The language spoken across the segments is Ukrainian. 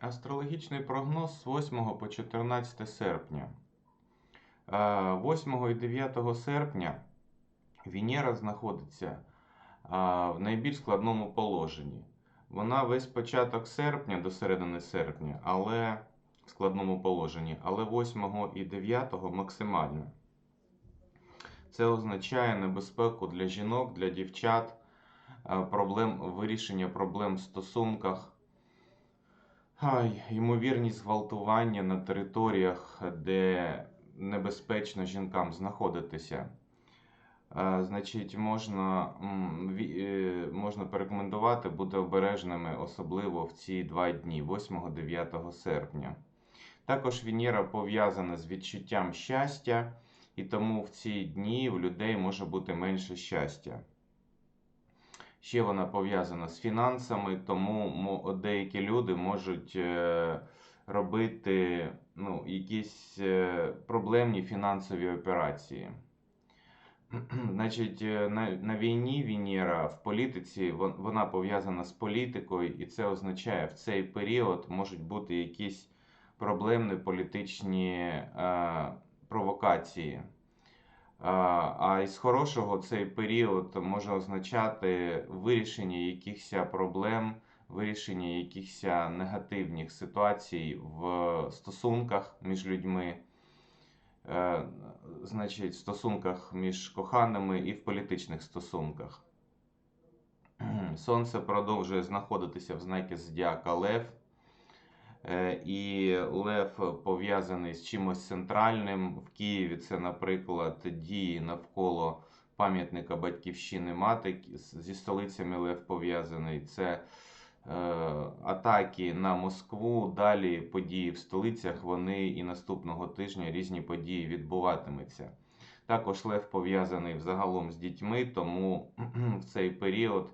Астрологічний прогноз з 8 по 14 серпня. Е, 8 і 9 серпня Венера знаходиться е, в найбільш складному положенні. Вона весь початок серпня до середини серпня, але в складному положенні, але 8 і 9 максимально. Це означає небезпеку для жінок, для дівчат, е, проблем, вирішення проблем в стосунках. Ймовірність зґвалтування на територіях, де небезпечно жінкам знаходитися. Е, Значить, можна, е, можна порекомендувати бути обережними, особливо в ці два дні, 8-9 серпня. Також Венера пов'язана з відчуттям щастя, і тому в ці дні в людей може бути менше щастя. Ще вона пов'язана з фінансами, тому деякі люди можуть е, робити ну, якісь е, проблемні фінансові операції. Значить, е, на, на війні Венера в політиці вона пов'язана з політикою, і це означає, в цей період можуть бути якісь проблемні політичні е, провокації. А із хорошого цей період може означати вирішення якихось проблем, вирішення якихось негативних ситуацій в стосунках між людьми, е, значить, в стосунках між коханими і в політичних стосунках. Сонце продовжує знаходитися в знакі Зодіака Лев. Е, І Лев пов'язаний з чимось центральним. В Києві це, наприклад, дії навколо пам'ятника Батьківщини Мати. Зі столицями Лев пов'язаний. Це е, атаки на Москву. Далі події в столицях. Вони і наступного тижня різні події відбуватимуться. Також Лев пов'язаний взагалом з дітьми, тому в цей період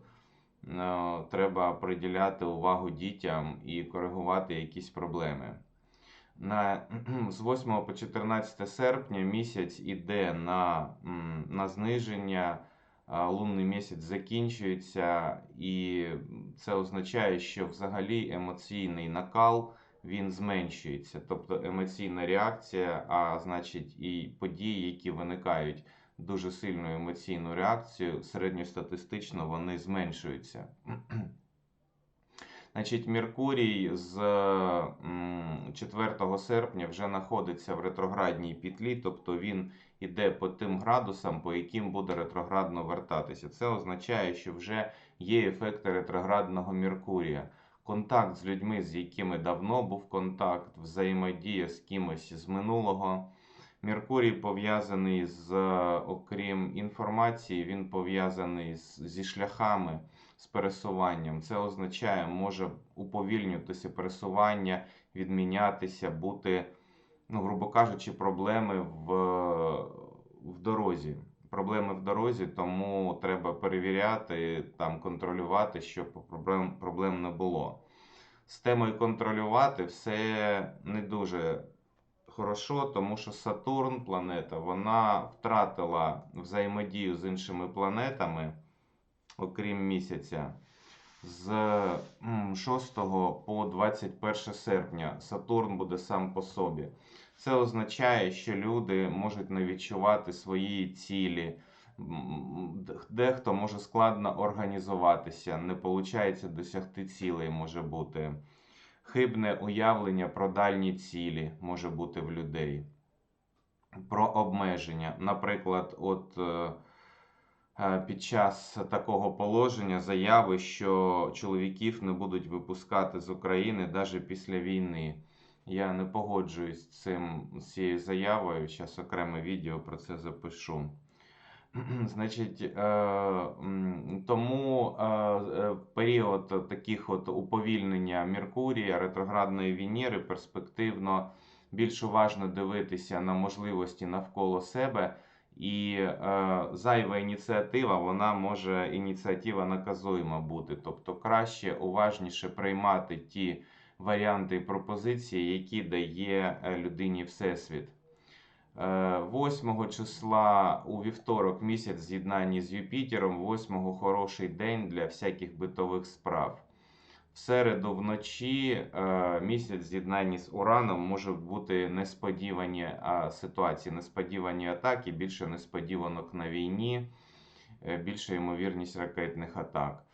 треба приділяти увагу дітям і коригувати якісь проблеми. На, з 8 по 14 серпня місяць іде на, на зниження, лунний місяць закінчується, і це означає, що взагалі емоційний накал він зменшується, тобто емоційна реакція, а значить і події, які виникають дуже сильну емоційну реакцію, середньостатистично вони зменшуються. Значить, Меркурій з 4 серпня вже знаходиться в ретроградній петлі, тобто він іде по тим градусам, по яким буде ретроградно вертатися. Це означає, що вже є ефекти ретроградного Меркурія. Контакт з людьми, з якими давно був контакт, взаємодія з кимось з минулого. Меркурій пов'язаний з, окрім інформації, він пов'язаний зі шляхами, з пересуванням. Це означає, може уповільнюватися пересування, відмінятися, бути, ну, грубо кажучи, проблеми в, в дорозі. Проблеми в дорозі, тому треба перевіряти, там, контролювати, щоб проблем, проблем не було. З темою контролювати все не дуже хорошо, тому що Сатурн, планета, вона втратила взаємодію з іншими планетами, окрім місяця. З 6 по 21 серпня Сатурн буде сам по собі. Це означає, що люди можуть не відчувати свої цілі. Дехто може складно організуватися, не виходить досягти цілей може бути. Хибне уявлення про дальні цілі може бути в людей. Про обмеження. Наприклад, от е, е, під час такого положення заяви, що чоловіків не будуть випускати з України навіть після війни. Я не погоджуюсь з цим з цією заявою. Зараз окреме відео про це запишу. Значить, е, період таких от уповільнення Меркурія, ретроградної Венери, перспективно більш уважно дивитися на можливості навколо себе. І е, зайва ініціатива, вона може ініціатива наказуєма бути. Тобто краще уважніше приймати ті варіанти і пропозиції, які дає е, людині Всесвіт. Е, 8 числа у вівторок місяць з'єднанні з Юпітером, 8 хороший день для всяких битових справ. В середу вночі е, місяць в з'єднанні з Ураном може бути несподівані ситуації, несподівані атаки, більше несподіванок на війні, е, більша ймовірність ракетних атак.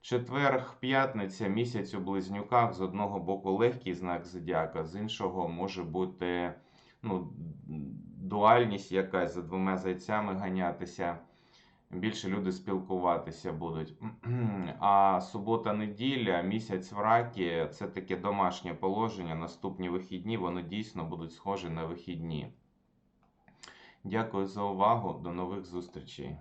Четверг, п'ятниця, місяць у близнюках. З одного боку легкий знак зодіака, з іншого може бути ну, дуальність якась за двома зайцями ганятися. Більше люди спілкуватися будуть. А субота-неділя, місяць в ракі це таке домашнє положення. Наступні вихідні вони дійсно будуть схожі на вихідні. Дякую за увагу. До нових зустрічей.